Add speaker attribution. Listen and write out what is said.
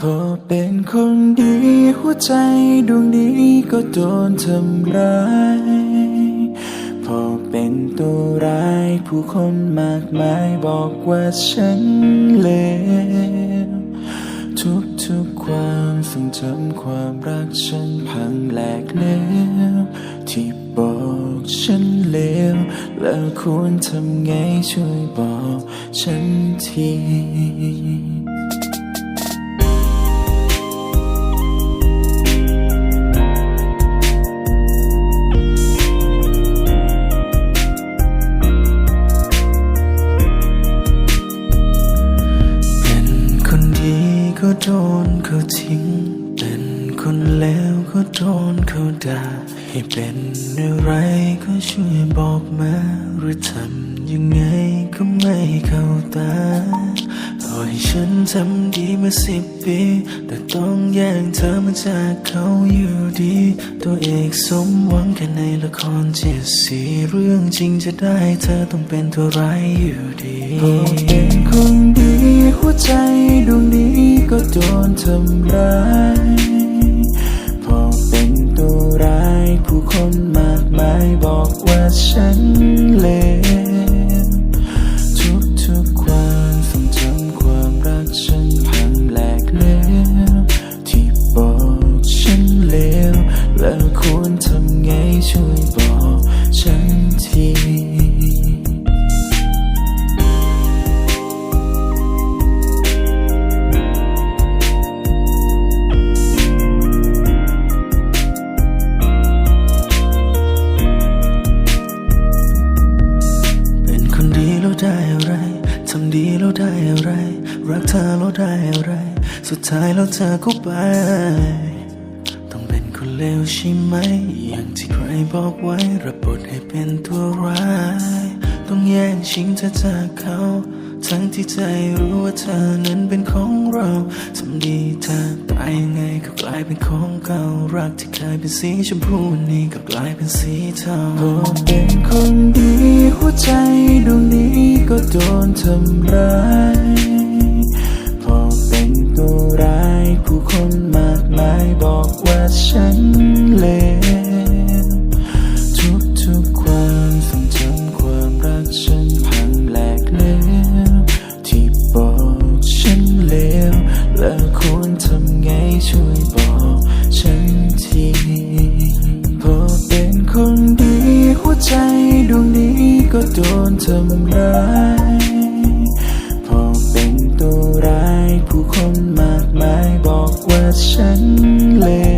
Speaker 1: พอเป็นคนดีหัวใจดวงนี้ก็โดนทำร้าย พอเป็นตัวร้ายผู้คนมากมายบอกว่าฉันเลว ทุกทุกความทรงจำความรักฉันพังแหลกเลวที่บอกฉันเลวแล้วควรทำไงช่วยบอกฉันที
Speaker 2: โดนเขาทิ้ง เป็นคนแล้วก็โดนเขาด่า ให้เป็นอะไรก็ช่วยบอกมา หรือทำยังไงก็ไม่เข้าตา ให้ฉันทำดีมาสิบปี แต่ต้องแย่งเธอมาจากเขาอยู่ดี ตัวเอกสมหวังแค่ในละครเจ็ดสีเรื่องจริงจะได้เธอต้องเป็นตัวร้ายอยู่ดีพอเป็น
Speaker 1: คนดีหัวใจดวงนี้ก็โดนทำร้าย บอกฉันที
Speaker 2: เป็นคนดีแล้วได้อะไร ทำดีแล้วได้อะไร รักเธอแล้วได้อะไร สุดท้ายแล้วเธอก็ไป คนเลวใช่ไหม อย่างที่ใครบอกไว้รับบทให้เป็นตัวร้าย ต้องแย่งชิงเธอจากเขา ทั้งที่ใจรู้ว่าเธอนั้นเป็นของเราทำดีเธอตายยังไงก็กลายเป็นของเก่ารักที่เคยเป็นสีชมพูวันนี้ก็กลายเป็นสีเทา
Speaker 1: เป็นคนดีหัวใจดวงนี้ก็โดนทำร้ายำร้ายพอเป็นตัวร้ายผู้คนมากมายบอกว่าฉันเลว